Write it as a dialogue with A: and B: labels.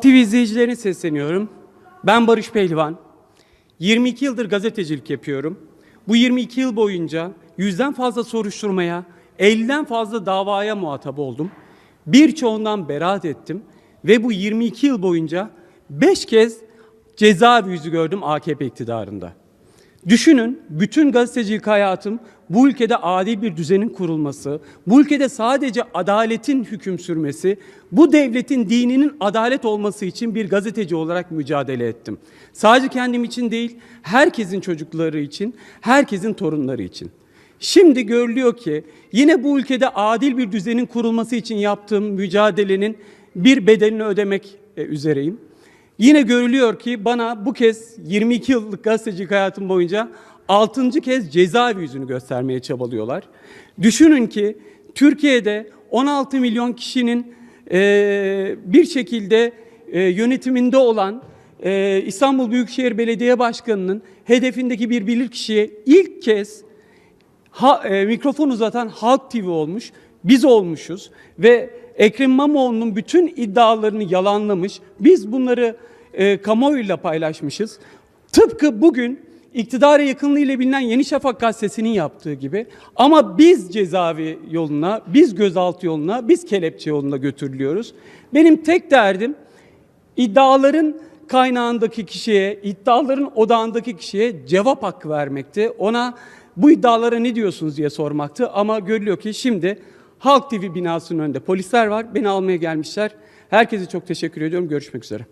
A: TV izleyicilerine sesleniyorum. Ben Barış Pehlivan. 22 yıldır gazetecilik yapıyorum. Bu 22 yıl boyunca yüzden fazla soruşturmaya, 50'den fazla davaya muhatap oldum. Birçoğundan beraat ettim ve bu 22 yıl boyunca 5 kez cezaevi yüzü gördüm AKP iktidarında. Düşünün bütün gazetecilik hayatım bu ülkede adil bir düzenin kurulması, bu ülkede sadece adaletin hüküm sürmesi, bu devletin dininin adalet olması için bir gazeteci olarak mücadele ettim. Sadece kendim için değil, herkesin çocukları için, herkesin torunları için. Şimdi görülüyor ki yine bu ülkede adil bir düzenin kurulması için yaptığım mücadelenin bir bedelini ödemek e, üzereyim. Yine görülüyor ki bana bu kez 22 yıllık gazetecilik hayatım boyunca 6. kez cezaevi yüzünü göstermeye çabalıyorlar. Düşünün ki Türkiye'de 16 milyon kişinin e, bir şekilde e, yönetiminde olan e, İstanbul Büyükşehir Belediye Başkanı'nın hedefindeki bir bilirkişiye ilk kez ha, mikrofon uzatan Halk TV olmuş, biz olmuşuz ve Ekrem İmamoğlu'nun bütün iddialarını yalanlamış. Biz bunları e, kamuoyuyla paylaşmışız. Tıpkı bugün iktidara yakınlığıyla bilinen Yeni Şafak gazetesinin yaptığı gibi ama biz cezaevi yoluna, biz gözaltı yoluna, biz kelepçe yoluna götürülüyoruz. Benim tek derdim iddiaların kaynağındaki kişiye, iddiaların odağındaki kişiye cevap hakkı vermekti. Ona bu iddialara ne diyorsunuz diye sormaktı ama görülüyor ki şimdi Halk TV binasının önünde polisler var. Beni almaya gelmişler. Herkese çok teşekkür ediyorum. Görüşmek üzere.